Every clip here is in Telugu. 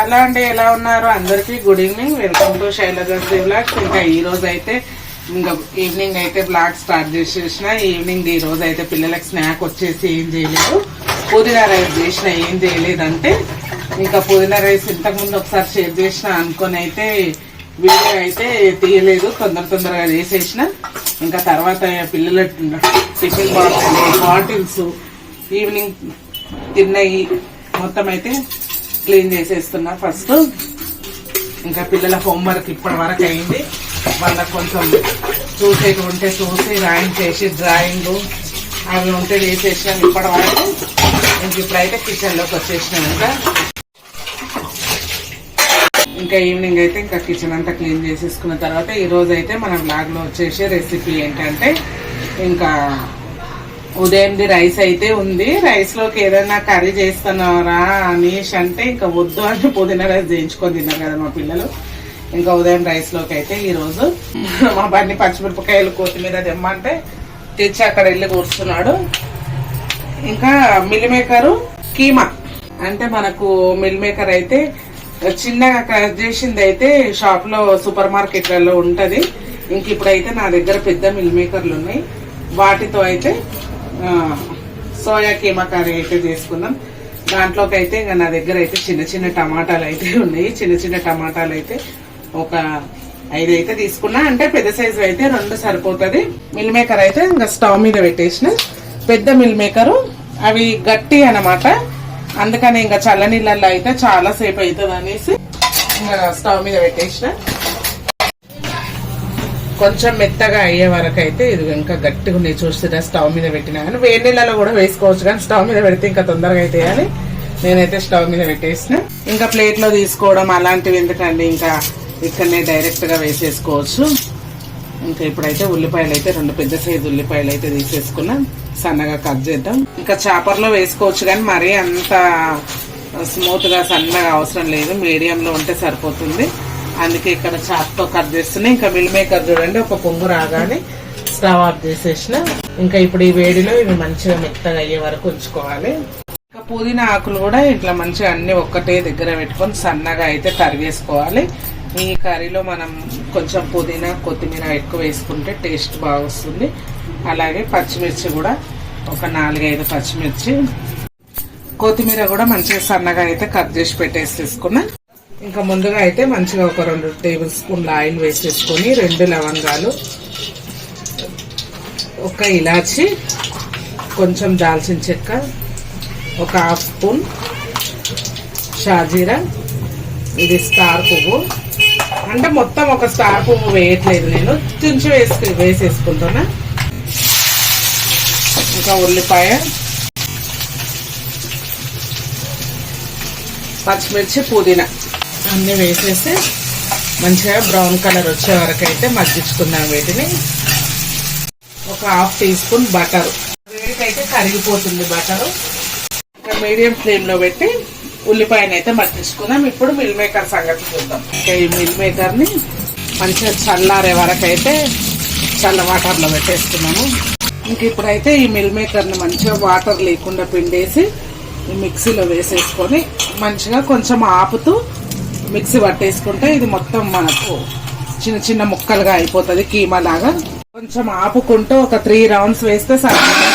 హలో అండి ఎలా ఉన్నారు? అందరికీ good evening welcome to Shailaja blogs ఇంకా ఈ రోజు అయితే ఇంకా ఈవినింగ్ అయితే బ్లాగ్ స్టార్ట్ చేసేసిన. ఈవినింగ్ ఈ రోజు అయితే పిల్లలకి స్నాక్ వచ్చేసి ఏం చేయలేదు. పుదీనా రైస్ చేసిన ఏం చేయలేదంటే ఇంకా పుదీనా రైస్ ఇంతకుముందు ఒకసారి షేర్ చేసిన అనుకొని అయితే వీడియో అయితే తీయలేదు. తొందర తొందరగా చేసేసిన. ఇంకా తర్వాత పిల్లల టిఫిన్ బాటిల్స్ బాటిల్స్ ఈవినింగ్ తిన్నవి మొత్తం అయితే క్లీన్ చేసేస్తున్నా ఫస్ట్ ఇంకా పిల్లల హోంవర్క్ ఇప్పటి వరకు అయింది. వాళ్ళకి కొంచెం చూసేటి ఉంటే చూసి డ్రాయింగ్ చేసి డ్రాయింగ్ అవి ఉంటే చేసేసినాం ఇప్పటి వరకు. ఇంక ఇప్పుడైతే కిచెన్లోకి వచ్చేసినాం ఇంకా. ఇంకా ఈవినింగ్ అయితే ఇంకా కిచెన్ అంతా క్లీన్ చేసేసుకున్న తర్వాత ఈ రోజు అయితే మన బ్లాగ్లో వచ్చేసి రెసిపీ ఏంటంటే ఇంకా ఉదయంది రైస్ అయితే ఉంది. రైస్లోకి ఏదైనా కర్రీ చేస్తున్నారా అనేసి అంటే ఇంకా వద్దు అంటే పుదీనా రైస్ చేయించుకొని తిన్నారు కదా మా పిల్లలు. ఇంకా ఉదయం రైస్లోకి అయితే ఈ రోజు మా బండి పచ్చిమిరపకాయలు కొత్తిమీర తెమ్మంటే తెచ్చి అక్కడ వెళ్ళి కూర్చున్నాడు. ఇంకా మిల్ మేకరు కీమా. అంటే మనకు మిల్ మేకర్ అయితే చిన్నగా కట్ చేసింది అయితే షాప్లో సూపర్ మార్కెట్లలో ఉంటది. ఇంక ఇప్పుడైతే నా దగ్గర పెద్ద మిల్ మేకర్లు ఉన్నాయి. వాటితో అయితే సోయా కీమా కర్రీ అయితే చేసుకున్నాం. దాంట్లోకి అయితే ఇంకా నా దగ్గర అయితే చిన్న చిన్న టమాటాలు అయితే ఉన్నాయి. చిన్న చిన్న టమాటాలు అయితే ఒక ఐదు అయితే తీసుకున్నా. అంటే పెద్ద సైజు అయితే రెండు సరిపోతుంది. మిల్ మేకర్ అయితే ఇంకా స్టవ్ మీద పెట్టేసిన. పెద్ద మిల్ మేకరు. అవి గట్టి అనమాట అందుకని ఇంకా చల్ల నీళ్ళల్లో అయితే చాలా సేపు అవుతుంది అనేసి ఇంకా స్టవ్ మీద పెట్టేసిన. కొంచెం మెత్తగా అయ్యే వరకు అయితే ఇది ఇంకా గట్టిగా ఉన్నాయి. చూస్తుందా స్టవ్ మీద పెట్టినా కానీ వేడి నీళ్ళలో కూడా వేసుకోవచ్చు కానీ స్టవ్ మీద పెడితే ఇంకా తొందరగా అయితే అని నేనైతే స్టవ్ మీద పెట్టేసిన. ఇంకా ప్లేట్లో తీసుకోవడం అలాంటివి ఎందుకండి? ఇంకా ఇక్కడనే డైరెక్ట్గా వేసేసుకోవచ్చు. ఇంకా ఇప్పుడైతే ఉల్లిపాయలు అయితే రెండు పెద్ద సైజు ఉల్లిపాయలు అయితే తీసేసుకున్నాం. సన్నగా కట్ చేద్దాం. ఇంకా చాపర్లో వేసుకోవచ్చు కానీ మరీ అంత స్మూత్గా సన్నగా అవసరం లేదు. మీడియంలో ఉంటే సరిపోతుంది. అందుకే ఇక్కడ చాప్తో కట్ చేస్తున్నా. ఇంకా మిల్ మేకర్ చూడండి ఒక పొంగు రాగానే స్టవ్ ఆఫ్ చేసేసిన. ఇంకా ఇప్పుడు ఈ వేడిలో ఇవి మంచిగా మెత్తగా అయ్యే వరకు ఉంచుకోవాలి. ఇంకా పుదీనా ఆకులు కూడా ఇట్లా మంచిగా అన్ని ఒక్కటే దగ్గర పెట్టుకొని సన్నగా అయితే తరిగేసుకోవాలి ఈ కర్రీలో మనం కొంచెం పుదీనా కొత్తిమీర ఎక్కువ వేసుకుంటే టేస్ట్ బాగా వస్తుంది. అలాగే పచ్చిమిర్చి కూడా ఒక నాలుగైదు పచ్చిమిర్చి. కొత్తిమీర కూడా మంచిగా సన్నగా అయితే కట్ చేసి పెట్టేసి తీసుకున్నా ఇంకా ముందుగా అయితే మంచిగా ఒక రెండు టేబుల్ స్పూన్ల ఆయిల్ వేసేసుకొని రెండు లవంగాలు ఒక ఇలాచి కొంచెం దాల్చిన చెక్క ఒక హాఫ్ స్పూన్ షాజీరా ఇది స్టార్ పువ్వు. అంటే మొత్తం ఒక స్టార్ పువ్వు వేయట్లేదు నేను తుంచి వేసుకు వేసేసుకుంటున్నా. ఇంకా ఉల్లిపాయ పచ్చిమిర్చి పుదీనా. అన్నీ వేసేసి మంచిగా బ్రౌన్ కలర్ వచ్చే వరకు అయితే మగ్గించుకుందాం వీటిని. ఒక హాఫ్ టీ స్పూన్ బటర్. వేడికైతే కరిగిపోతుంది బటరు. ఇంకా మీడియం ఫ్లేమ్లో పెట్టి ఉల్లిపాయను అయితే మగ్గించుకుందాం. ఇప్పుడు మిల్ మేకర్ సంగతి చూద్దాం. ఇంకా ఈ మిల్ మేకర్ని మంచిగా చల్లారే వరకు అయితే చల్ల వాటర్లో పెట్టేసుకున్నాము ఇంక ఇప్పుడైతే ఈ మిల్ మేకర్ని మంచిగా వాటర్ లేకుండా పిండేసి ఈ మిక్సీలో వేసేసుకొని మంచిగా కొంచెం ఆపుతూ మిక్సీ పట్టేసుకుంటే ఇది మొత్తం మనకు చిన్న చిన్న ముక్కలుగా అయిపోతుంది కీమా లాగా కొంచెం ఆపుకుంటూ ఒక త్రీ రౌండ్స్ వేస్తే సరిపోతుంది.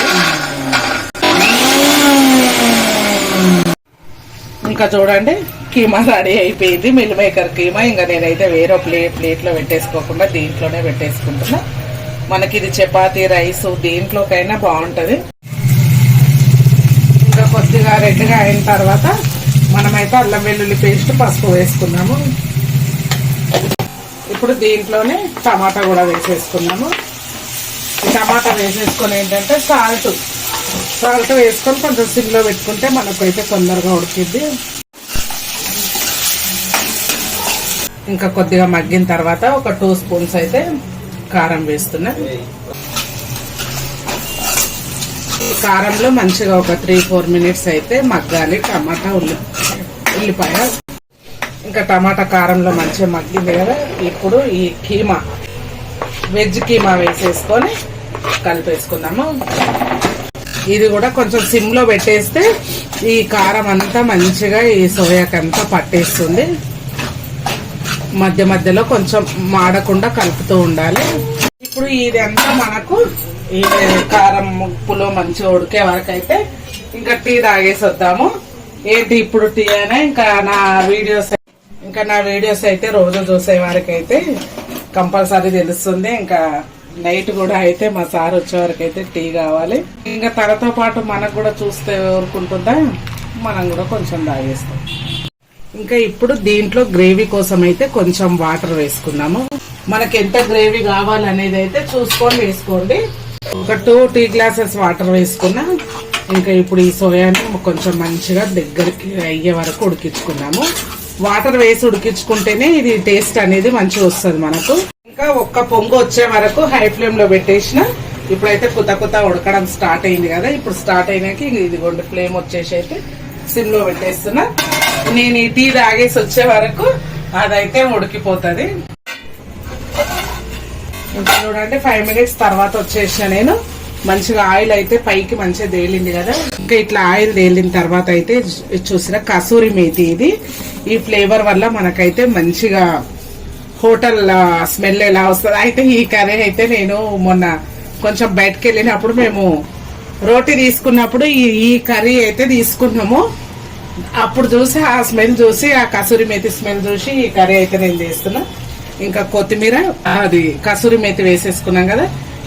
ఇంకా చూడండి కీమా రెడీ అయిపోయింది. Meal maker keema. ఇంకా నేనైతే వేరే ప్లేట్ ప్లేట్లో పెట్టేసుకోకుండా దీంట్లోనే పెట్టేసుకుంటున్నా. మనకి ఇది చపాతి రైస్ దేంట్లోకైనా బాగుంటుంది. ఇంకా కొద్దిగా రెడ్గా అయిన తర్వాత మనమైతే అల్లం వెల్లుల్లి పేస్ట్ పసుపు వేసుకున్నాము. ఇప్పుడు దీంట్లోనే టమాటా కూడా వేసేసుకున్నాము. టమాటా వేసేసుకొని ఏంటంటే సాల్ట్. సాల్ట్ వేసుకొని కొంచెం సిమ్లో పెట్టుకుంటే మనకైతే తొందరగా ఉడికిద్ది. ఇంకా కొద్దిగా మగ్గిన తర్వాత ఒక టూ స్పూన్స్ అయితే కారం వేస్తున్నా. కారంలో మంచిగా ఒక త్రీ ఫోర్ మినిట్స్ అయితే మగ్గాలి. టమాటా ఉల్లి ఉల్లిపాయ ఇంకా టమాటా కారంలో మంచిగా మగ్గింది కదా. ఇప్పుడు ఈ కీమా వెజ్ కీమా వేసేసుకొని కలిపేసుకుందాము. ఇది కూడా కొంచెం సిమ్లో పెట్టేస్తే ఈ కారం అంతా మంచిగా ఈ సోయాకంతా పట్టేస్తుంది. మధ్య మధ్యలో కొంచెం మాడకుండా కలుపుతూ ఉండాలి. ఇప్పుడు ఇది అంతా మనకు ఈ కారం ముప్పులో మంచిగా ఉడికే వరకు అయితే ఇంకా టీ తాగేసి వద్దాము ఏంటి ఇప్పుడు టీ అయినా ఇంకా నా వీడియోస్ ఇంకా నా వీడియోస్ అయితే రోజు చూసే వారికి అయితే కంపల్సరీ తెలుస్తుంది. ఇంకా నైట్ కూడా అయితే మా సార్ వచ్చే వరకు అయితే టీ కావాలి. ఇంకా తనతో పాటు మనకు కూడా చూస్తే ఊరుకుంటుందా? మనం కూడా కొంచెం తాగేస్తాం. ఇంకా ఇప్పుడు దీంట్లో గ్రేవీ కోసం అయితే కొంచెం వాటర్ వేసుకున్నాము మనకి ఎంత గ్రేవీ కావాలనేది అయితే చూసుకొని వేసుకోండి. ఒక టూ టీ గ్లాసెస్ వాటర్ వేసుకున్నా ఇంకా ఇప్పుడు ఈ సోయాని కొంచెం మంచిగా దగ్గరికి అయ్యే వరకు ఉడికించుకున్నాము. వాటర్ వేసి ఉడికించుకుంటేనే ఇది టేస్ట్ అనేది మంచిగా వస్తుంది మనకు. ఇంకా ఒక్క పొంగు వచ్చే వరకు హై ఫ్లేమ్లో పెట్టేసిన. ఇప్పుడైతే కొత్త కొత్త ఉడకడం స్టార్ట్ అయింది కదా. ఇప్పుడు స్టార్ట్ అయినాక ఇది ఇదిగోండి ఫ్లేమ్ వచ్చేసి అయితే సిమ్లో పెట్టేస్తున్నా. నేను ఈ టీ తాగేసి వచ్చే వరకు అదైతే ఉడికిపోతుంది. ఇంకా చూడండి ఫైవ్ మినిట్స్ తర్వాత వచ్చేసిన నేను. మంచిగా ఆయిల్ అయితే పైకి మంచిగా తేలింది కదా. ఇంకా ఇట్లా ఆయిల్ తేలిన తర్వాత అయితే చూసిన కసూరి మేతి ఇది. ఈ ఫ్లేవర్ వల్ల మనకైతే మంచిగా హోటల్ స్మెల్ ఎలా వస్తుంది. అయితే ఈ కర్రీ అయితే నేను మొన్న కొంచెం బయటకు వెళ్ళినప్పుడు మేము రోటీ తీసుకున్నప్పుడు ఈ ఈ కర్రీ అయితే తీసుకున్నాము. అప్పుడు చూసి ఆ స్మెల్ చూసి ఆ కసూరి మేతి స్మెల్ చూసి ఈ కర్రీ అయితే నేను చేస్తున్నా. ఇంకా కొత్తిమీర అది కసూరి మేతి వేసేసుకున్నాం కదా.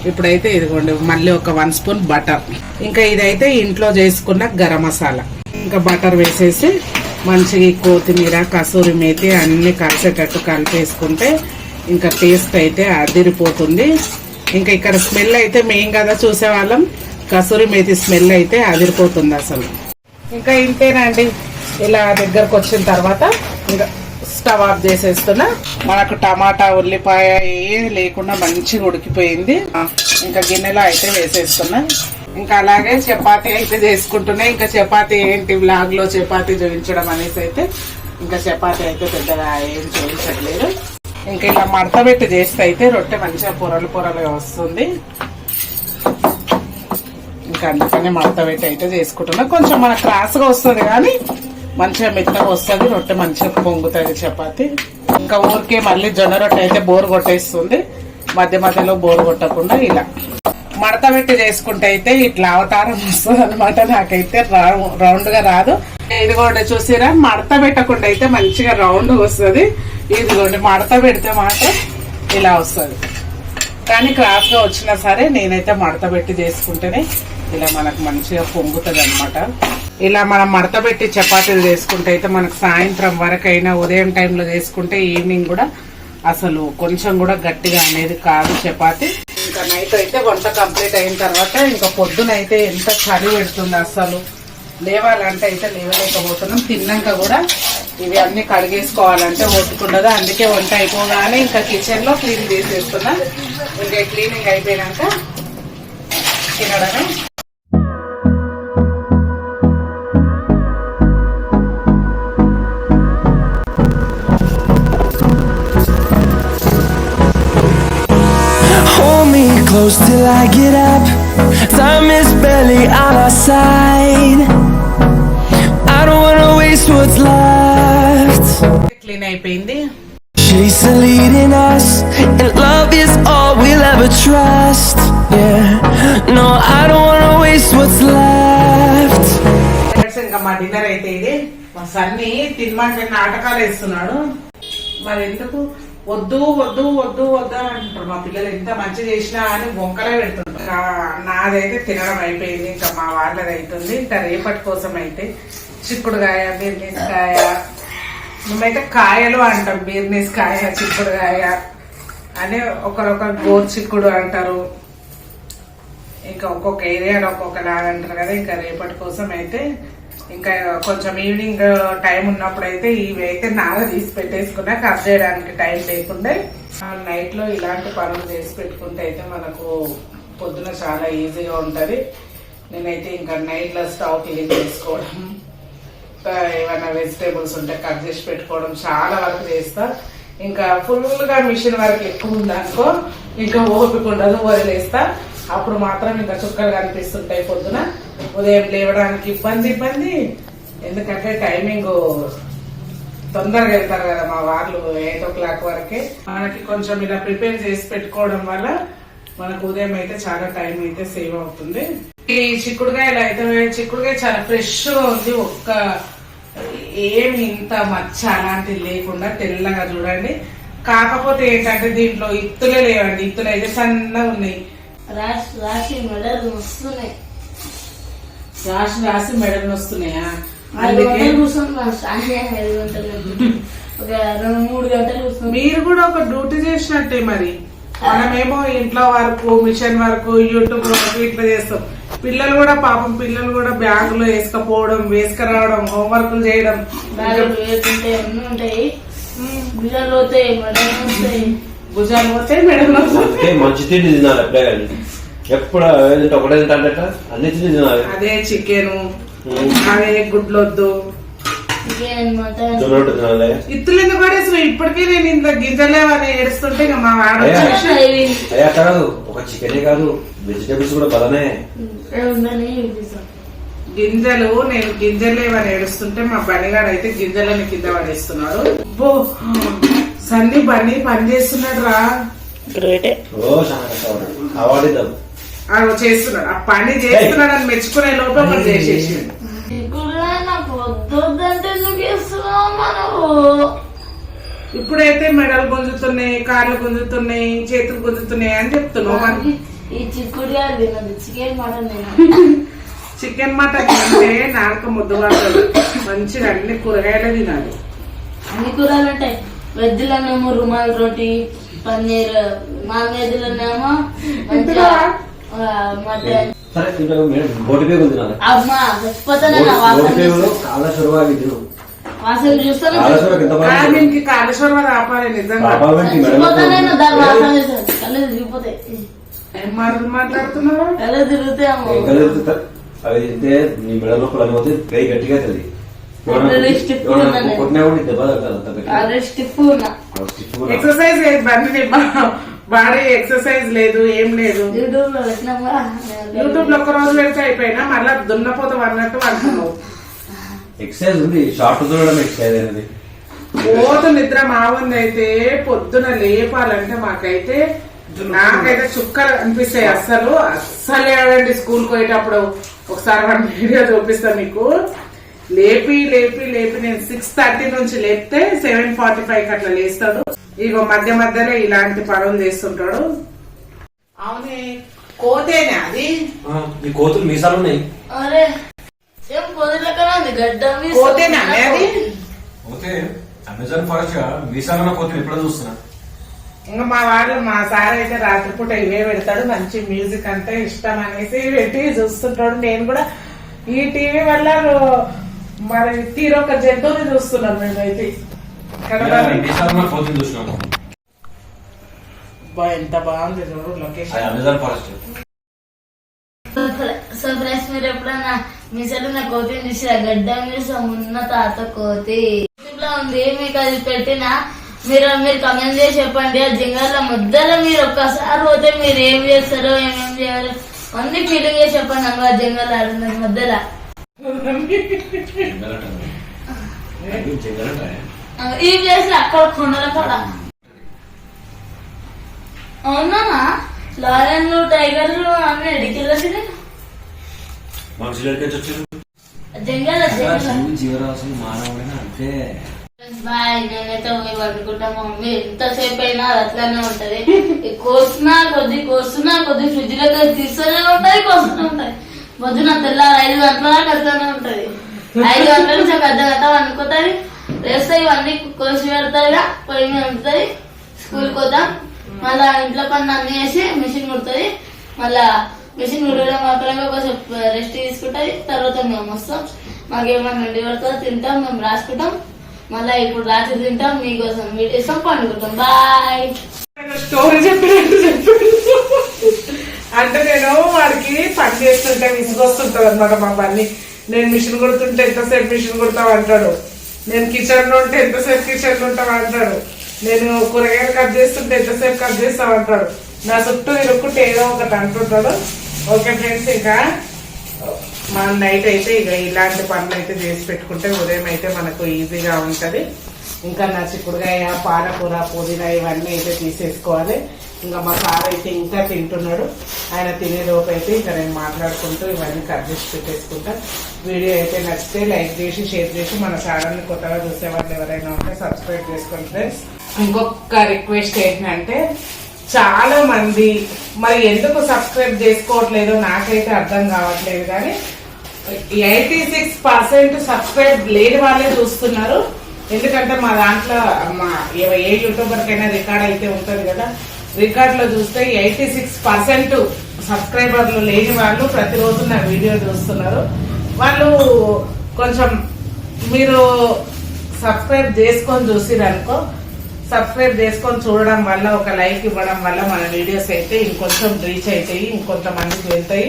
ఇప్పుడైతే ఇదిగోండి మళ్ళీ ఒక వన్ స్పూన్ బటర్. ఇంకా ఇదైతే ఇంట్లో చేసుకున్న గరం మసాలా. ఇంకా బటర్ వేసేసి మంచిగా కొత్తిమీర కసూరి మేతి అన్ని కలిసేటట్టు కలిపేసుకుంటే ఇంకా టేస్ట్ అయితే అదిరిపోతుంది. ఇంకా ఇక్కడ స్మెల్ అయితే మేం కదా చూసేవాళ్ళం. కసూరి మేతి స్మెల్ అయితే అదిరిపోతుంది అసలు. ఇంకా ఇంతేనండి. ఇలా దగ్గరకు వచ్చిన తర్వాత ఇంకా స్టవ్ ఆఫ్ చేసేస్తున్నా. మనకు టమాటా ఉల్లిపాయ ఏ లేకుండా మంచిగా ఉడికిపోయింది. ఇంకా గిన్నెలో అయితే వేసేస్తున్నా. ఇంకా అలాగే చపాతీ అయితే చేసుకుంటున్నా. ఇంకా చపాతీ ఏంటి బ్లాగ్లో చపాతీ చూపించడం అనేసి అయితే ఇంకా చపాతీ అయితే పెద్దగా ఏం చూపించట్లేదు. ఇంకా ఇలా మడత పెట్టి చేస్తే అయితే రొట్టె మంచిగా పొరలు పొరలుగా వస్తుంది. ఇంకా అందుకనే మడత పెట్టి అయితే చేసుకుంటున్నా. కొంచెం మన క్రాస్గా వస్తుంది కానీ మంచిగా మెత్తగా వస్తుంది రొట్టె మంచిగా పొంగుతుంది చపాతి. ఇంకా ఊరికే మళ్ళీ జొన్న రొట్టె అయితే బోర్ కొట్టేస్తుంది. మధ్య మధ్యలో బోర్ కొట్టకుండా ఇలా. మడత పెట్టి చేసుకుంటే అయితే ఇట్లా అవతారం వస్తుంది అనమాట నాకైతే రౌండ్గా రాదు. ఇదిగోండి చూసిరా మడత పెట్టకుండా అయితే మంచిగా రౌండ్ వస్తుంది. ఇదిగోండి మడత పెడితే మాత్రం ఇలా వస్తుంది. కానీ క్రాస్గా వచ్చినా సరే నేనైతే మడత పెట్టి చేసుకుంటేనే ఇలా మనకు మంచిగా పొంగుతుంది అనమాట ఇలా మనం మడత పెట్టి చపాతీలు చేసుకుంటే అయితే మనకు సాయంత్రం వరకైనా ఉదయం టైంలో చేసుకుంటే ఈవినింగ్ కూడా అసలు కొంచెం కూడా గట్టిగా అనేది కాదు చపాతి. ఇంకా నైట్ అయితే వంట కంప్లీట్ అయిన తర్వాత ఇంకా పొద్దున అయితే ఎంత చలి పెడుతుంది అసలు. లేవాలంటే అయితే లేవలేకపోతున్నాం. తిన్నాక కూడా ఇవి అన్ని కడిగేసుకోవాలంటే ఒట్టుకుండదు అందుకే వంట అయిపోగానే ఇంకా కిచెన్లో క్లీన్ చేసేస్తున్నా. ఇంకా క్లీనింగ్ అయిపోయినాక తినడమే. Close till I get up. Time is barely on our side. I don't wanna waste what's left. Clean అయిపోయింది Chase the lead in us, and love is all we'll ever trust. Yeah, no, I don't wanna waste what's left. ఇంకా మా డిన్నర్ అయితే ఇది మా సన్ని తినమంటే నాటకాలు వేస్తున్నాడు మరి ఎందుకు వద్దు వద్దు వద్దు వద్దు అంటారు. మా పిల్లలు ఎంత మంచి చేసినా అని బొంకలే పెడుతుంటారు నాదైతే తినడం అయిపోయింది. ఇంకా మా వాళ్ళది అవుతుంది ఇంకా రేపటి కోసం అయితే చిక్కుడుకాయ బీర్నీస్కాయ మేమైతే కాయలు అంటాం. బీర్నీస్కాయ చిక్కుడుకాయ అని ఒకరొకరు గోరు చిక్కుడు అంటారు. ఇంకా ఒక్కొక్క ఏరియాలో ఒక్కొక్క లాగా అంటారు కదా. ఇంకా రేపటి కోసం అయితే ఇంకా కొంచెం ఈవినింగ్ టైం ఉన్నప్పుడు అయితే ఇవి అయితే నాగ తీసి పెట్టేసుకున్నా కట్ చేయడానికి టైం లేకుండా. నైట్లో ఇలాంటి పనులు చేసి పెట్టుకుంటే అయితే మనకు పొద్దున చాలా ఈజీగా ఉంటది. నేనైతే ఇంకా నైట్లో స్టవ్ క్లీన్ చేసుకోవడం ఇంకా ఏమైనా వెజిటేబుల్స్ ఉంటే కట్ చేసి పెట్టుకోవడం చాలా వరకు చేస్తా. ఇంకా ఫుల్గా మిషన్ వరకు ఎక్కువ ఉందనుకో ఇంకా ఓపిక ఉండదు వదిలేస్తా. అప్పుడు మాత్రం ఇంకా చుక్కలు కనిపిస్తుంటాయి పొద్దున. ఉదయం లేవడానికి ఇబ్బంది ఇబ్బంది. ఎందుకంటే టైమింగ్ తొందరగా వెళ్తారు కదా మా వాళ్ళు ఎయిట్ ఓ క్లాక్ వరకే. మనకి కొంచెం ఇలా ప్రిపేర్ చేసి పెట్టుకోవడం వల్ల మనకు ఉదయం అయితే చాలా టైం అయితే సేవ్ అవుతుంది. ఈ చిక్కుడుకాయలు అయితే చిక్కుడుకాయ చాలా ఫ్రెష్గా ఉంది. ఒక్క ఏమి ఇంత మచ్చ అలాంటివి లేకుండా తెల్లగా చూడండి. కాకపోతే ఏంటంటే దీంట్లో ఇత్తులే లేవండి. ఇత్తులు అయితే సన్నగా ఉన్నాయి. రాసి రాసి మెడలు వస్తున్నాయి. రాసి రాసి మెడలు వస్తున్నాయా? ఐదు గంటలు కూర్చున్నాం సాయంత్రం ఐదు గంటలు ఒక రెండు మూడు గంటలు కూర్చున్నాం. మీరు కూడా ఒక డ్యూటీ చేసినట్టే మరి. మనమేమో ఇంట్లో వరకు మిషన్ వరకు యూట్యూబ్ వరకు ఇట్లా చేస్తాం. పిల్లలు కూడా పాపం పిల్లలు కూడా బ్యాగులో వేసుకపోవడం వేసుకురావడం హోంవర్క్లు చేయడం. బ్యాగులు అన్నీ ఉంటాయి. బిల్లలు పోతాయి మెడలు వస్తాయి భుజాలు పోతే మెడలు వస్తాయి. అందుకే మంచి తిండి తినాలి ఎప్పుడే ఏదంటే ఒకటే తింటాడట అన్ని తినాలి. అదే చికెన్. అదే గుడ్లొద్దు. తినాలి. ఇత్తులు ఎందుకు పడేసిన ఇప్పటికే నేను ఇంత గింజలేవని ఏడుస్తుంటే ఇక మా వాడు అయ్యా. కాదు ఒక చికెనే కాదు. వెజిటేబుల్స్ కూడా బలమే. గింజలు నేను గింజలేవని ఏడుస్తుంటే మా బనిగాడు అయితే గింజలని కింద పడేస్తున్నాడు. బో సన్ని బన్నీ పని చేస్తున్నాడు రా కష్టపడ్డాడు. అవార్డు ఆడు చేస్తున్నాడు. ఆ పని చేస్తున్నాడు అని మెచ్చుకునే లోపల మనం చేసేసి ఇప్పుడు నాకు వద్దంటే ఎందుకు ఇస్తున్నావు మనవు ఇప్పుడైతే మెడలు గుంజుతున్నాయి కాళ్ళు గుంజుతున్నాయి చేతులు గుంజుతున్నాయి అని చెప్తున్నావు మరి. ఈ చిక్కుడుగా తినదు చికెన్ మటన్ చికెన్ మటన్ తింటే నాలుక ముద్దు పడుతుంది. మంచిగా అన్ని కూరగాయలు తినాలి. అన్ని కూరలు ఉంటాయి. వెజ్లోనేమో రుమాల్ రోటీ పన్నీర్ నాన్ వెజ్లోనేమో మంచిగా వాసన చూస్తాను. కాళేశ్వరం ఆపాలి నిజంగా. కళ్ళు తిరిగిపోతాయి. ఏం మాటలు మాట్లాడుతున్నావు కళ్ళు తిరుగుతాయి అమ్మో? అవి తింటే నీ మెడ లోపల పోతే గై గట్టిగా అవుతుంది. కొట్టినా కూడా దెబ్బ. ఎక్సర్సైజ్ బండి బాడీ ఎక్సర్సైజ్ లేదు ఏం లేదు. యూట్యూబ్లో యూట్యూబ్లో ఒక రోజు పెడితే అయిపోయినా మళ్ళా దున్నపోతాం అన్నట్టు అంటున్నావు ఎక్సర్సైజ్ ఉంది షార్ట్ చూడడం ఎక్సర్సైజ్ అనేది. పోతు నిద్ర మావుంది అయితే పొద్దున లేపాలంటే మాకైతే నాకైతే చుక్కలు అనిపిస్తాయి అస్సలు. అస్సలు ఏడండి స్కూల్ పోయేటప్పుడు. ఒకసారి వన్ వీడియో చూపిస్తా మీకు. లేపి లేపి లేపి నేను సిక్స్ థర్టీ నుంచి లేపితే సెవెన్ ఫార్టీ ఫైవ్కి అట్లా లేస్తాడు. ఇగో మధ్య మధ్యలో ఇలాంటి పనులు చేస్తుంటాడు. అవునే కోతేనే అది? ఈ కోతులు మీసాలు ఉన్నాయి. అరే ఉంది గడ్డ కోతేనా అది? పోతే అమెజాన్ ఫారెస్ట్ మీసాలన్న కోతులు ఎప్పుడో చూస్తున్నా. ఇంకా మా వాడు మా సార్ అయితే రాత్రిపూట ఇవే పెడతాడు. మంచి మ్యూజిక్ అంటే ఇష్టం అనేసి పెట్టి చూస్తుంటాడు. నేను కూడా ఈ టీవీ వల్ల రో- మరి తీరొక జంతువుని చూస్తున్నాం మేమైతే. ఎంత బాగుంది చూడు లొకేషన్ అది అమెజాన్ ఫారెస్ట్ సో ఫ్రెండ్స్ మీరు ఎప్పుడన్నా మీ సైడ్ నా కోతిని చూసి గడ్డ మీద ఉన్న తాత కోతి యూట్యూబ్లో ఉంది మీకు అది పెట్టిన మీరు మీరు కమెంట్ చేసి చెప్పండి ఆ జింగల ముద్దలో మీరు ఒక్కసారి పోతే మీరు ఏం చేస్తారో ఏమేం చేయాలో అన్ని ఫీలింగ్ చేసి చెప్పండి అమ్మ ఆ జింగలు ఆడుతున్న మధ్యలో ఈ ప్లేస్లో అక్కడ కొండల కాడ అవునా? లాయన్లు టైగర్లు అన్ని ఎడికెళ్ళి మనుషులు జంగల జంగల. జీవరాశులు మానవుడైనా అంతే. బాయ్ నేనైతే పోయి పడుకుంటా మా మమ్మీ ఎంతసేపు అయినా అట్లానే ఉంటది. ఈ కోస్తున్నా కొద్ది కోస్తున్నా కొద్ది ఫ్రిడ్జ్లో తీస్తూనే ఉంటది కోస్తూనే ఉంటది పొద్దున తెల్లారి ఐదు గంటల దాకా అట్లానే ఉంటది. ఐదు గంటల నుంచి అర్ధ గంట అనుకుంటది వేస్తే ఇవన్నీ. కోసి పెడతాయి పొయ్యి మీద ఉంటుంది. స్కూల్కి పోతాం. మళ్ళా ఇంట్లో పని అన్ని చేసి మిషన్ కుడుతుంది. మళ్ళా మిషన్ కుట్టడం మాత్రమే కొంచెం రెస్ట్ తీసుకుంటుంది. తర్వాత మేము వస్తాం. మాకేమైనా వండి పడుతుందో తింటాం మేము రాసుకుంటాం. మళ్ళా ఇప్పుడు రాత్రి తింటాం. మీకోసం వీడియోస్ పండుకుంటాం. బాయ్. స్టోరీ చెప్పినట్టు అంటే నేను వాడికి పని చేస్తుంటే విసుగొస్తుంటది అనమాట మా పని. నేను మిషన్ కుడుతుంటే ఎంతసేపు మిషన్ కుడతావు అంటాడు. నేను కిచెన్లో ఉంటే ఎంతసేపు కిచెన్ ఉంటాం ఉంటావు అంటాడు నేను కూరగాయలు కట్ చేస్తుంటే ఎంతసేపు కట్ చేస్తావు అంటాడు నా చుట్టూ ఇరుక్కుంటే ఏదో ఒకటి అంటుంటాడు. ఓకే ఫ్రెండ్స్ ఇంకా మనం నైట్ అయితే ఇక ఇలాంటి పనులు అయితే చేసి పెట్టుకుంటే ఉదయం అయితే మనకు ఈజీగా ఉంటది. ఇంకా నా చిక్కుడుగాయ పాలకూర పుదీనా ఇవన్నీ అయితే తీసేసుకోవాలి. ఇంకా మా సార్ అయితే ఇంకా తింటున్నాడు. ఆయన తినేలోపు అయితే ఇంకా నేను మాట్లాడుకుంటూ ఇవన్నీ కట్ చేసి పెట్టేసుకుంటా. వీడియో అయితే నచ్చితే లైక్ చేసి షేర్ చేసి మన ఛానల్ని కొత్తగా చూసే వాళ్ళు ఎవరైనా ఉంటే సబ్స్క్రైబ్ చేసుకోండి ఫ్రెండ్స్. ఇంకొక రిక్వెస్ట్ ఏంటంటే చాలా మంది మరి ఎందుకు సబ్స్క్రైబ్ చేసుకోవట్లేదో నాకైతే అర్థం కావట్లేదు కానీ ఎయిటీ సిక్స్ పర్సెంట్ సబ్స్క్రైబ్ లేని వాళ్ళే చూస్తున్నారు. ఎందుకంటే మా దాంట్లో మా ఏ- యూట్యూబర్కైనా రికార్డ్ అయితే ఉంటుంది కదా. రికార్డులో చూస్తే ఎయిటీ సిక్స్ పర్సెంట్ సబ్స్క్రైబర్లు లేని వాళ్ళు ప్రతిరోజు నా వీడియో చూస్తున్నారు. వాళ్ళు కొంచెం మీరు సబ్స్క్రైబ్ చేసుకొని చూసిరనుకో సబ్స్క్రైబ్ చేసుకొని చూడడం వల్ల ఒక లైక్ ఇవ్వడం వల్ల మన వీడియోస్ అయితే ఇంకొంచెం రీచ్ అవుతాయి ఇంకొంతమందికి వెళ్తాయి.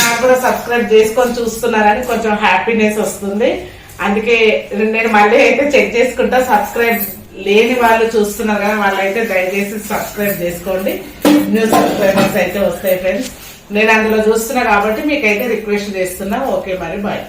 నాకు కూడా సబ్స్క్రైబ్ చేసుకొని చూస్తున్నారని కొంచెం హ్యాపీనెస్ వస్తుంది. అందుకే నేను మళ్ళీ అయితే చెక్ చేసుకుంటా సబ్స్క్రైబ్ లేని వాళ్ళు చూస్తున్నారు కదా వాళ్ళైతే దయచేసి సబ్స్క్రైబ్ చేసుకోండి. న్యూ సబ్స్క్రైబర్స్ అయితే వస్తాయి ఫ్రెండ్స్ నేను అందులో చూస్తున్నా కాబట్టి మీకైతే రిక్వెస్ట్ చేస్తున్నా. ఓకే మరి బాయ్